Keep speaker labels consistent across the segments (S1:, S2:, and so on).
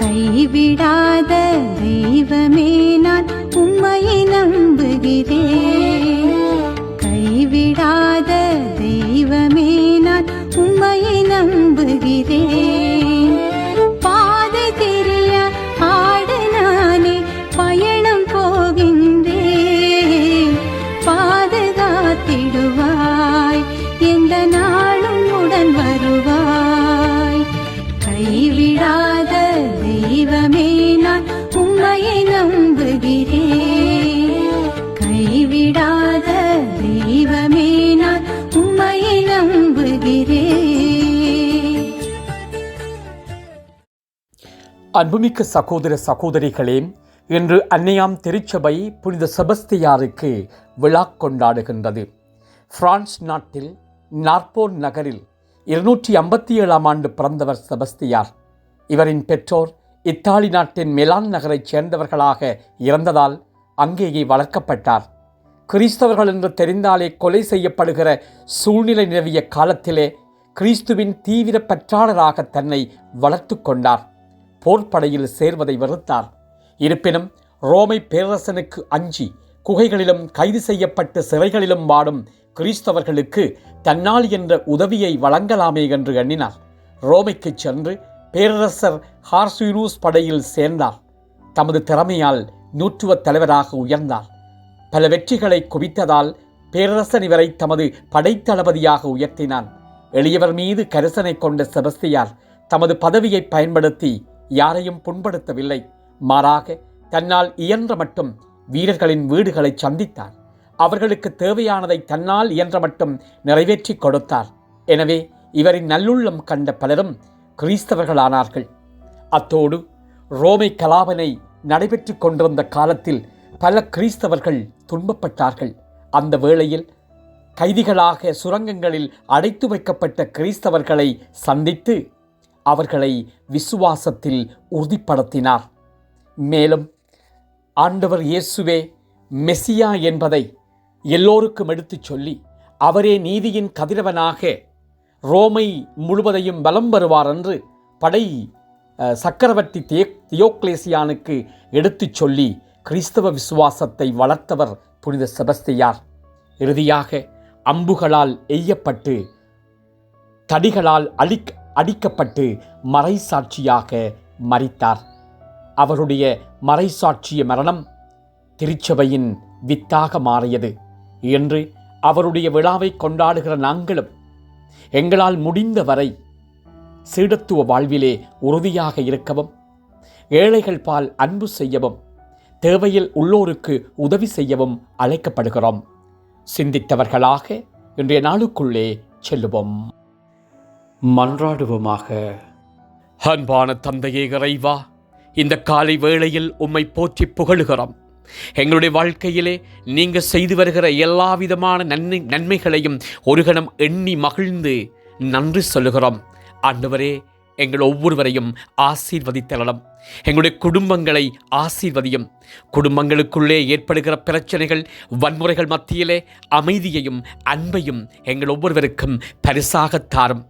S1: கைவிடாத தெய்வமே நான் உம்மையை நம்புகிறேன்.
S2: அன்புமிக்க சகோதர சகோதரிகளே இன்று அன்னையாம் திருச்சபை புனித செபஸ்தியாருக்கு விழா கொண்டாடுகின்றது. பிரான்ஸ் நாட்டில் நார்போர் நகரில் இருநூற்றி ஐம்பத்தி ஏழாம் ஆண்டு பிறந்தவர் செபஸ்தியார். இவரின் பெற்றோர் இத்தாலி நாட்டின் மிலான் நகரைச் சேர்ந்தவர்களாக இறந்ததால் அங்கேயே வளர்க்கப்பட்டார். கிறிஸ்தவர்கள் என்று தெரிந்தாலே கொலை செய்யப்படுகிற சூழ்நிலை நிலவிய காலத்திலே கிறிஸ்துவின் தீவிர பற்றாளராக தன்னை வளர்த்து கொண்டார். போர்ப்படையில் சேர்வதை வெறுத்தார். இருப்பினும் ரோமை பேரரசனுக்கு அஞ்சி குகைகளிலும் கைது செய்யப்பட்டு சிறைகளிலும் வாடும் கிறிஸ்தவர்களுக்கு தன்னால் என்ற உதவியை வழங்கலாமே என்று எண்ணினார். ரோமைக்குச் சென்று பேரரசர் ஹார்சுயூனூஸ் படையில் சேர்ந்தார். தமது திறமையால் நூற்றுவத் தலைவராக உயர்ந்தார். பல வெற்றிகளை குவித்ததால் பேரரசன் இவரை தமது படைத்தளபதியாக உயர்த்தினான். எளியவர் மீது கரிசனை கொண்ட செபஸ்தியார் தமது பதவியை பயன்படுத்தி யாரையும் புண்படுத்தவில்லை. மாறாக தன்னால் இயன்ற மட்டும் வீரர்களின் வீடுகளை சந்தித்தார். அவர்களுக்கு தேவையானதை தன்னால் இயன்ற மட்டும் நிறைவேற்றி கொடுத்தார். எனவே இவரின் நல்லுள்ளம் கண்ட பலரும் கிறிஸ்தவர்களானார்கள். அத்தோடு ரோமை கலாபனை நடைபெற்று கொண்டிருந்த காலத்தில் பல கிறிஸ்தவர்கள் துன்பப்பட்டார்கள். அந்த வேளையில் கைதிகளாக சுரங்கங்களில் அடைத்து வைக்கப்பட்ட கிறிஸ்தவர்களை சந்தித்து அவர்களை விசுவாசத்தில் உறுதிப்படுத்தினார். மேலும் ஆண்டவர் இயேசுவே மெசியா என்பதை எல்லோருக்கும் எடுத்துச் சொல்லி அவரே நீதியின் கதிரவனாக ரோமை முழுவதையும் பலம் வருவார் என்று படை சக்கரவர்த்தி தியோ தியோக்லேசியானுக்கு எடுத்துச் சொல்லி கிறிஸ்தவ விசுவாசத்தை வளர்த்தவர் புனித செபஸ்தியார். இறுதியாக அம்புகளால் எய்யப்பட்டு தடிகளால் அழிக் அடிக்கப்பட்டு மறைசாட்சியாக மறித்தார். அவருடைய மறைசாட்சிய மரணம் திருச்சபையின் வித்தாக மாறியது. என்று அவருடைய விழாவை கொண்டாடுகிற நாங்களும் எங்களால் முடிந்த வரை சீடத்துவ வாழ்விலே உறுதியாக இருக்கவும் ஏழைகள் பால் அன்பு செய்யவும் தேவையில் உள்ளோருக்கு உதவி செய்யவும் அழைக்கப்படுகிறோம். சிந்தித்தவர்களாக இன்றைய நாளுக்குள்ளே செல்லுவோம். மன்றாடுவோமாக. அன்பான தந்தையே இறைவா இந்த காலை வேளையில் உம்மை போற்றி புகழுகிறோம். எங்களுடைய வாழ்க்கையிலே நீங்கள் செய்து வருகிற எல்லா விதமான நன்மை நன்மைகளையும் ஒரு கணம் எண்ணி மகிழ்ந்து நன்றி சொல்லுகிறோம். ஆண்டவரே எங்கள் ஒவ்வொருவரையும் ஆசீர்வதித்தளம் எங்களுடைய குடும்பங்களை ஆசீர்வதியும். குடும்பங்களுக்குள்ளே ஏற்படுகிற பிரச்சனைகள் வன்முறைகள் மத்தியிலே அமைதியையும் அன்பையும் எங்கள் ஒவ்வொருவருக்கும் பரிசாகத் தாரும்.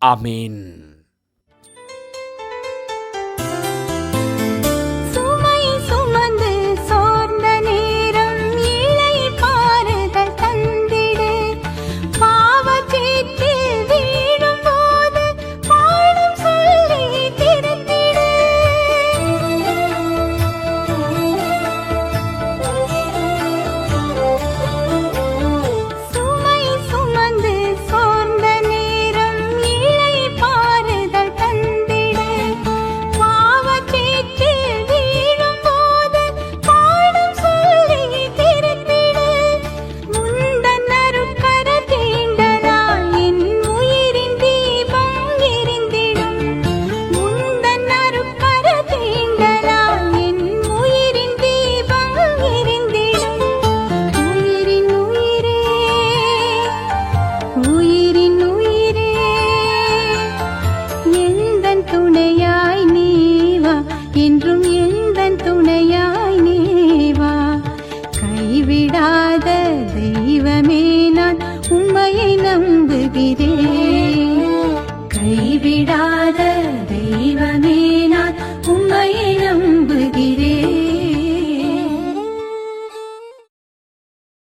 S1: Amén. என்றும் எந்தன் துணையாய் நேவா. கைவிடாத தெய்வமே நான் உண்மையை நம்புகிறேன். கைவிடா